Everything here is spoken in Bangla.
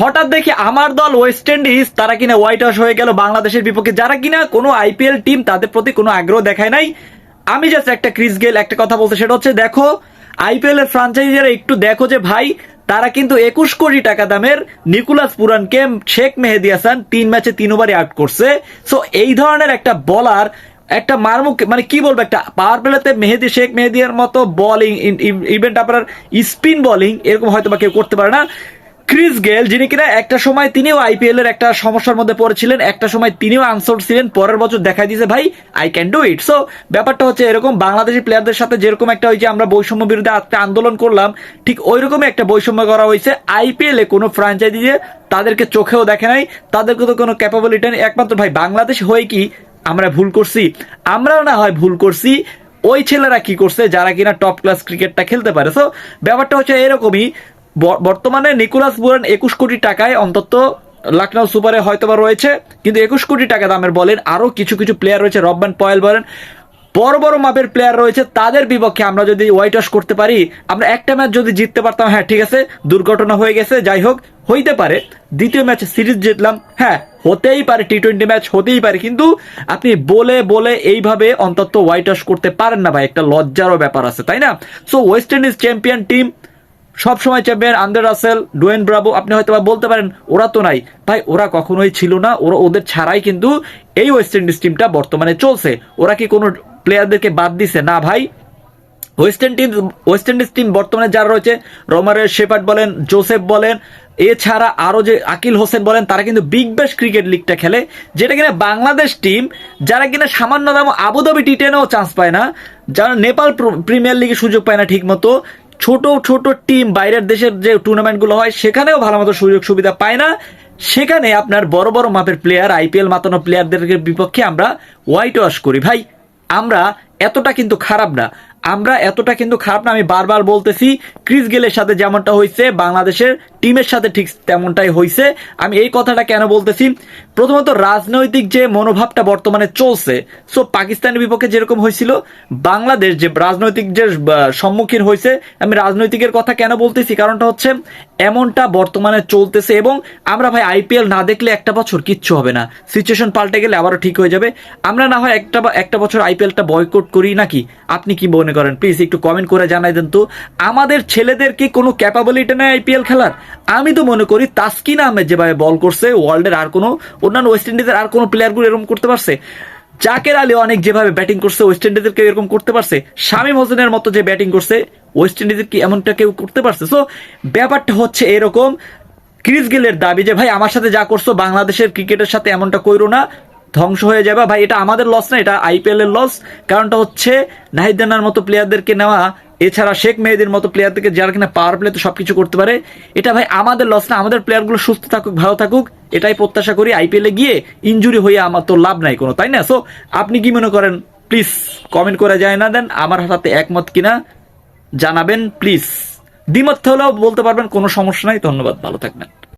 হঠাৎ দেখি আমার দল ওয়েস্ট ইন্ডিজ তারা কিনা হোয়াইট হাউস হয়ে গেল বাংলাদেশের বিপক্ষে। যারা কিনা কোনো আইপিএল টিম তাদের প্রতি কোনো আগ্রহ দেখায় নাই। আমি জাস্ট একটা ক্রিস গেল একটা কথা বলতে সেটা হচ্ছে দেখো আইপিএল এর ফ্রাঞ্চাইজিরা একটু দেখো যে ভাই, তারা কিন্তু একুশ কোটি টাকা দামের নিকুলাস পুরানকে শেখ মেহেদি হাসান তিন ম্যাচে তিন ওভারে আউট করছে। সো এই ধরনের একটা বলার একটা মারমুখ মানে কি বলব, একটা পাওয়ার প্লেতে মেহেদি, শেখ মেহেদিয়ার মতো বলিং ইভেন্ট আপনার স্পিন বোলিং এরকম হয়তো বা কেউ করতে পারে না। ক্রিস গেল, যিনি কিনা একটা সময় তিনিও আইপিএল এর একটা সমস্যার মধ্যে পড়েছিলেন, একটা সময় তিনিও আনসোর্ট ছিলেন, পরের বছর দেখা দিয়েছে ভাই I can do it so ব্যাপারটা হচ্ছে এরকম, বাংলাদেশি প্লেয়ারদের সাথে যেরকম একটা হয়েছে আমরা বৈষম্য বিরুদ্ধে আজকে আন্দোলন করলাম, ঠিক ওই রকমই একটা বৈষম্য করা হয়েছে। আইপিএল এ কোনো ফ্র্যাঞ্চাইজি দিয়ে তাদেরকে চোখেও দেখে নাই, তাদেরকে তো কোনো ক্যাপাবিলিটি নেই। একমাত্র ভাই, বাংলাদেশ হয়ে কি আমরা ভুল করছি? আমরাও না হয় ভুল করছি, ওই ছেলেরা কি করছে যারা কিনা টপ ক্লাস ক্রিকেটটা খেলতে পারে। সো ব্যাপারটা হচ্ছে এরকমই বর্তমানে নিকোলাস বুরান একুশ কোটি টাকায় অন্তত লখনৌ সুপারে হয়তোবা রয়েছে, কিন্তু একুশ কোটি টাকা দামের বলেন আরও কিছু কিছু প্লেয়ার রয়েছে, রব্বান পয়েল বলেন। বড় বড় মাপের প্লেয়ার রয়েছে, তাদের বিপক্ষে আমরা যদি হোয়াইট ওয়াশ করতে পারি, আমরা একটা ম্যাচ যদি জিততে পারতাম হ্যাঁ ঠিক আছে, দুর্ঘটনা হয়ে গেছে, যাই হোক, হইতে পারে। দ্বিতীয় ম্যাচে সিরিজ জিতলাম হ্যাঁ হতেই পারে টি টোয়েন্টি ম্যাচ হতেই পারে, কিন্তু আপনি বলে বলে এইভাবে অন্তত হোয়াইট ওয়াশ করতে পারেন না ভাই, একটা লজ্জারও ব্যাপার আছে, তাই না? So West Indies champion team সব সময় চ্যাম্পিয়ন আন্দার রাসেল, ডোয়েন ব্রাভো আপনি হয়তো বা বলতে পারেন ওরা তো নাই। ভাই, ওরা কখনোই ছিল না, ওরা ওদের ছাড়াই কিন্তু এই ওয়েস্ট ইন্ডিজ টিমটা বর্তমানে চলছে। ওরা কি কোনো প্লেয়ারদেরকে বাদ দিছে? না ভাই। West Indies West Indies team বর্তমানে যারা রয়েছে রোমারের শেপার্ড বলেন, জোসেফ বলেন, এছাড়া আরও যে আকিল হোসেন বলেন, তারা কিন্তু বিগ ব্যাশ ক্রিকেট লিগটা খেলে, যেটা কিনা বাংলাদেশ টিম যারা কিনা সামান্য দাম আবুধাবি টি টেনেও চান্স পায় না, যারা নেপাল প্রিমিয়ার লিগে সুযোগ পায় না ঠিক মতো ছোট ছোট টিম বাইরের দেশের যে টুর্নামেন্টগুলো হয়, সেখানেও ভালো মতো সুযোগ সুবিধা পায় না। সেখানে আপনার বড় বড় মাপের প্লেয়ার আইপিএল মাতানো প্লেয়ারদের বিপক্ষে আমরা হোয়াইট ওয়াশ করি। ভাই, আমরা এতটা কিন্তু খারাপ না। আমরা এতটা কিন্তু খারাপ না, আমি বারবার বলতেছি, ক্রিস গেলের সাথে যেমনটা হয়েছে, বাংলাদেশের টিমের সাথে ঠিক তেমনটাই হয়েছে আমি এই কথাটা কেন বলতেছি? প্রথমত রাজনৈতিক যে মনোভাবটা বর্তমানে চলছে সো পাকিস্তানের বিপক্ষে যেরকম হয়েছিল, বাংলাদেশ যে রাজনৈতিক যে সম্মুখীন হয়েছে আমি রাজনৈতিকের কথা কেন বলতেছি? কারণটা হচ্ছে এমনটা বর্তমানে চলতেছে এবং আমরা ভাই আইপিএল না দেখলে একটা বছর কিচ্ছু হবে না। সিচুয়েশন পাল্টে গেলে আবারও ঠিক হয়ে যাবে। আমরা না হয় একটা একটা বছর আইপিএলটা বয়কট করি নাকি? আপনি কি মনে করেন? প্লিজ একটু কমেন্ট করে জানাই দেন তো। আমাদের ছেলেদের কি কোনো ক্যাপাবিলিটি নেই আইপিএল খেলার? আমি তো মনে করি তাসকিন আহমেদ যেভাবে বল করছে ওয়ার্ল্ডের আর কোনো, অন্যান্য ওয়েস্ট ইন্ডিজের আর কোনো প্লেয়ারগুলো এরকম করতে পারছে। জাকের আলী অনেক যেভাবে ব্যাটিং করছে ওয়েস্ট ইন্ডিজের কেউ এরকম করতে পারছে। শামীম হোসেনের মতো যে ব্যাটিং করছে ওয়েস্ট ইন্ডিজের কি এমনটা কেউ করতে পারছে? সো ব্যাপারটা হচ্ছে এরকম। ক্রিস গেলের দাবি যে, ভাই, আমার সাথে যা করছ, বাংলাদেশের ক্রিকেটের সাথে এমনটা কইরো না, ধ্বংস হয়ে যাবে। ভাই, এটা আমাদের লস না, এটা আইপিএল এর লস কারণটা হচ্ছে নাহিদানার মতো প্লেয়ারদেরকে নেওয়া এছাড়া শেখ মেহেদির মতো প্লেয়ারদেরকে যারা কিনা পাওয়ার প্লে তো সবকিছু করতে পারে, এটা ভাই আমাদের লস না, আমাদের প্লেয়ারগুলো সুস্থ থাকুক, ভালো থাকুক, এটাই প্রত্যাশা করি আইপিএলে গিয়ে ইঞ্জুরি হয়ে আমার তো লাভ নাই কোনো, তাই না? সো আপনি কি মনে করেন? প্লিজ কমেন্ট করে যায় না দেন, আমার সাথে একমত কিনা জানাবেন প্লিজ দ্বিমত হলেও বলতে পারবেন, কোনো সমস্যা নাই, ধন্যবাদ, ভালো থাকবেন।